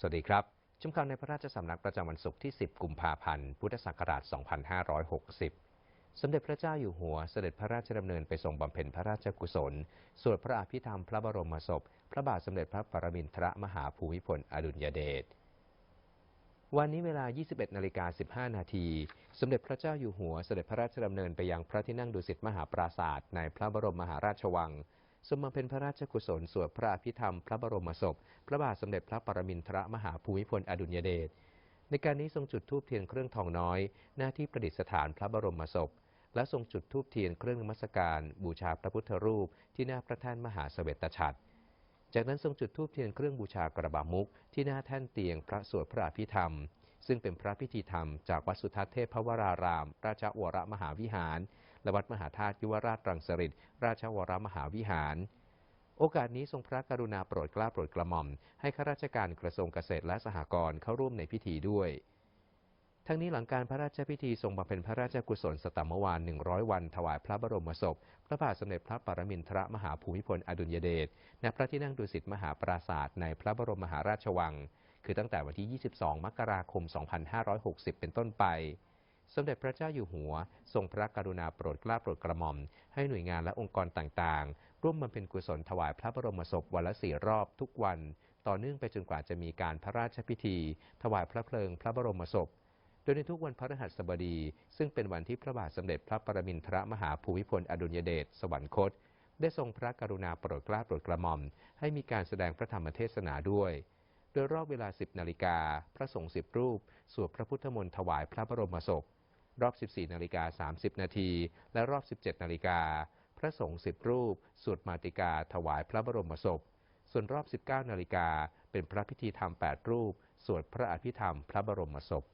สวัสดีครับชุมข่าวในพระราชสำนักประจำวันศุกร์ที่ 10 กุมภาพันธ์ พุทธศักราช 2560 สมเด็จพระเจ้าอยู่หัวเสด็จพระราชดำเนินไปทรงบำเพ็ญพระราชกุศล สวดพระอภิธรรมพระบรมศพ พระบาทสมเด็จพระปรมินทรมหาภูมิพลอดุลยเดช วันนี้เวลา 21 นาฬิกา 15 นาที สมเด็จพระเจ้าอยู่หัวเสด็จพระราชดำเนินไปยังพระที่นั่งดุสิตมหาปราศาสตร์ในพระบรมมหาราชวัง ทรงบำเพ็ญพระราชกุศลสวดพระอภิธรรม พระบรมศพ พระบาทสมเด็จพระปรมินทรมหาภูมิพลอดุลยเดชในการนี้ทรงจุดธูปเทียนเครื่องทองน้อย หน้าที่ประดิษฐานพระบรมศพ และทรงจุดธูปเทียนเครื่องนมัสการ บูชาพระพุทธรูป ที่หน้าพระแท่นมหาเสวตฉัตรจากนั้นทรงจุดธูปเทียนเครื่องบูชากระบามุกที่หน้าแท่นเตียงพระสวดพระอภิธรรม ซึ่งเป็นพระพิธีธรรมจากวัดสุทัศน์เทพวราราม ราชวรมหาวิหาร และวัดมหาธาตุยุวราชรังสฤษราชวรมหาวิหาร โอกาสนี้ทรงพระกรุณาโปรดเกล้าโปรดกระหม่อม ให้ข้าราชการกระทรวงเกษตรและสหกรณ์เข้าร่วมในพิธีด้วย ทั้งนี้หลังการพระราชพิธีทรงบำเพ็ญพระราชกุศลสตัมมวาน100วันถวายพระบรมศพ พระบาทสมเด็จพระปรมินทรมหาภูมิพลอดุลยเดชณพระที่นั่งดุสิตมหาปราศาสตร์ในพระบรมมหาราชวัง คือตั้งแต่วันที่ 22 มกราคม 2560 เป็นต้นไป สมเด็จพระเจ้าอยู่หัว ทรงพระกรุณาโปรดเกล้าโปรดกระหม่อม ให้หน่วยงานและองค์กรต่างๆ ร่วมบำเพ็ญกุศลถวายพระบรมศพวันละสี่รอบทุกวัน ต่อเนื่องไปจนกว่าจะมีการพระราชพิธี ถวายพระเพลิงพระบรมศพ โดยในทุกวันพระฤหัสบดี ซึ่งเป็นวันที่พระบาทสมเด็จพระปรมินทรมหาภูมิพลอดุลยเดชสวรรคต ได้ทรงพระกรุณาโปรดเกล้าโปรดกระหม่อม ให้มีการแสดงพระธรรมเทศนาด้วย ดยรอบเวลา 10 นาฬิกา พระสงฆ์10 รูป สวดพระพุทธมนต์ถวายพระบรมศพ รอบ 14 นาฬิกา 30 นาที และรอบ 17 นาฬิกา พระสงฆ์10 รูป สวดมาติกาถวายพระบรมศพ ส่วนรอบ 19 นาฬิกา เป็นพระพิธีธรรม 8 รูป สวดพระอภิธรรม พระบรมศพ